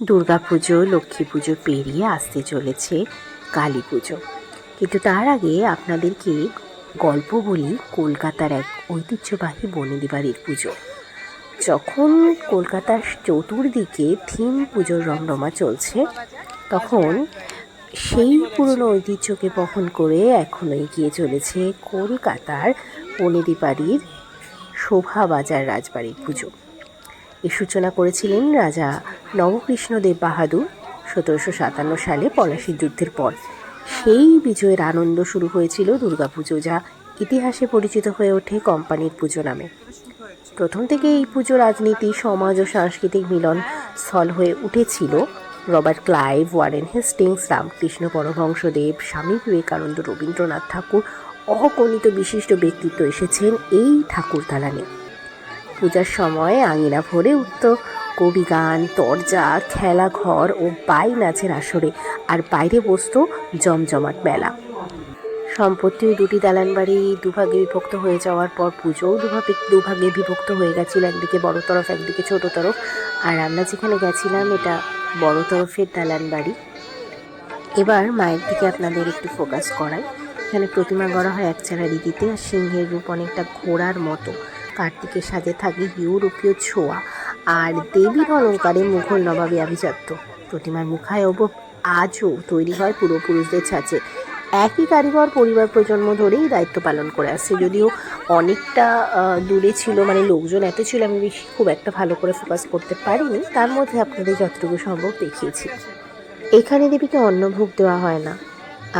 দুর্গাপুজো লক্ষ্মী পুজো পেরিয়ে আসতে চলেছে কালী পুজো। কিন্তু তার আগে আপনাদেরকে গল্প বলি কলকাতার এক ঐতিহ্যবাহী বনেদি বাড়ির পুজো। যখন কলকাতার চতুর্দিকে থিম পুজোর রমরমা চলছে, তখন সেই পুরনো ঐতিহ্যকে বহন করে এখন এগিয়ে চলেছে কলকাতার বনেদি বাড়ির শোভাবাজার রাজবাড়ির পুজো। এর সূচনা করেছিলেন রাজা নবকৃষ্ণদেব বাহাদুর সতেরোশো সাতান্ন সালে পলাশির যুদ্ধের পর। সেই বিজয়ের আনন্দ শুরু হয়েছিল দুর্গাপুজো, যা ইতিহাসে পরিচিত হয়ে ওঠে কোম্পানির পুজো নামে। প্রথম থেকে এই পুজো রাজনীতি, সমাজ ও সাংস্কৃতিক মিলন স্থল হয়ে উঠেছিল Robert Clive, Warren Hastings, Ramakrishna Paramahansadev, Swami Vivekananda, Rabindranath ঠাকুর অগণিত বিশিষ্ট ব্যক্তিত্ব এসেছেন এই ঠাকুর দালানে পূজার সময় আঙিনা ভরে উঠত। কবি গান তরজা খেলাঘর ও বাই নাচের আসরে আর বাইরে বসতো জমজমাট মেলা। সম্পত্তি দুটি দালান বাড়ি দুভাগে বিভক্ত হয়ে যাওয়ার পর পুজোও দুভাগে দুভাগে বিভক্ত হয়ে গেছিল। একদিকে বড় তরফ, একদিকে ছোট তরফ। আর আমরা যেখানে গেছিলাম, এটা বড় তরফের দালান বাড়ি। এবার মায়ের দিকে আপনাদের একটু ফোকাস করাই। এখানে প্রতিমা গড়া হয় এক একচারা রীতিতে আর সিংহের রূপ অনেকটা ঘোড়ার মতো। কার্তিকের সাজে থাকে ইউরোপীয় ছোঁয়া আর দেবীর অলঙ্কারে মুঘল নবাবী আভিজাত্য। প্রতিমার মুখায়ব আজও তৈরি হয় পূর্বপুরুষদের ছাঁচে। একই কারিগর পরিবার প্রজন্ম ধরেই দায়িত্ব পালন করে আসছে। যদিও অনেকটা দূরে ছিল মানে লোকজন এত ছিল, আমি বেশি খুব একটা ভালো করে ফোকাস করতে পারিনি। তার মধ্যে আপনাদের যতটুকু সম্ভব দেখিয়েছি। এখানে দেবীকে অন্নভোগ দেওয়া হয় না।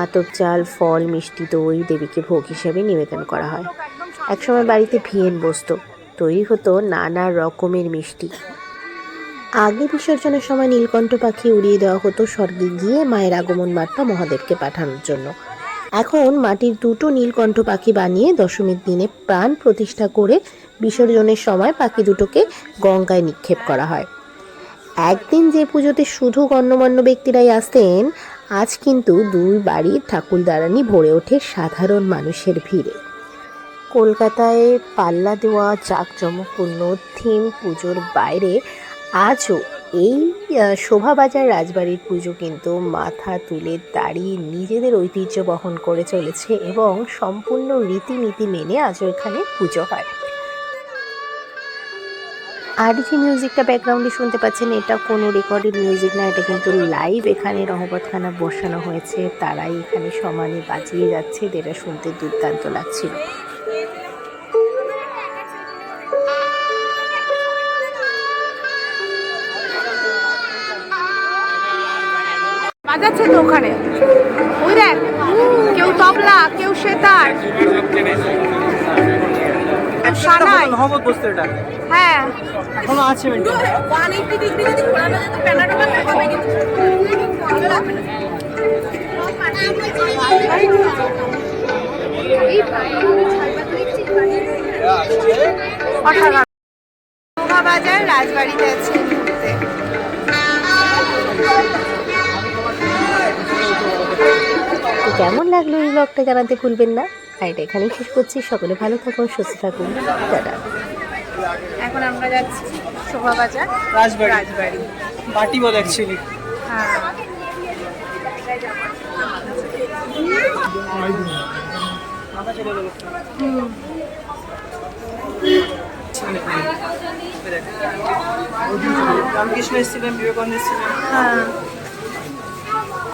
আতপ চাল, ফল, মিষ্টি, দই দেবীকে ভোগ হিসেবে নিবেদন করা হয়। একসময় বাড়িতে ভিয়েন বসতো। তৈরি হতো নানা রকমের মিষ্টি। আগে বিসর্জনের সময় নীলকণ্ঠ পাখি উড়িয়ে দেওয়া হতো স্বর্গে গিয়ে মায়ের আগমন বার্তা মহাদেবকে পাঠানোর জন্য। এখন মাটির দুটো নীলকণ্ঠ পাখি বানিয়ে দশমীর দিনে প্রাণ প্রতিষ্ঠা করে বিসর্জনের সময় পাখি দুটোকে গঙ্গায় নিক্ষেপ করা হয়। একদিন যে পুজোতে শুধু গণ্যমান্য ব্যক্তিরাই আসতেন, আজ কিন্তু দুই বাড়ির ঠাকুরদারানি ভরে ওঠে সাধারণ মানুষের ভিড়ে। কলকাতায় পাল্লা দেওয়া জাঁকজমকপূর্ণ থিম পুজোর বাইরে আজও এই শোভাবাজার রাজবাড়ির পুজো কিন্তু মাথা তুলে দাঁড়িয়ে নিজেদের ঐতিহ্য বহন করে চলেছে এবং সম্পূর্ণ রীতিনীতি মেনে আজও এখানে পুজো হয়। আর যে মিউজিকটা ব্যাকগ্রাউন্ডে শুনতে পাচ্ছেন, এটা কোনো রেকর্ডেড মিউজিক না, এটা কিন্তু লাইভ এখানে রহবতখানা বসানো হয়েছে, তারাই এখানে সমানে বাজিয়ে যাচ্ছে, যেটা শুনতে দুর্দান্ত লাগছিল। বাজাচ্ছে তো ওখানে? ওই দেখ কেউ তবলা কেউ সেতার। সানাই। হ্যাঁ। এখনও আছে অসাধারণ বাজার রাজবাড়িতে আছে। এই কেমন লাগল এই ব্লগটা জানাতে ভুলবেন না। আর এটা এখানেই শেষ করছি। সকলে ভালো থাকুন সুস্থ থাকুন। টাটা। এখন আমরা যাচ্ছি শোভাবাজার রাজবাড়ি। রাজবাড়ি। বাটি বলে অ্যাকচুয়ালি হ্যাঁ। রামকৃষ্ণ এসেছিলেন বিবেকানন্দ এসেছিলেন হ্যাঁ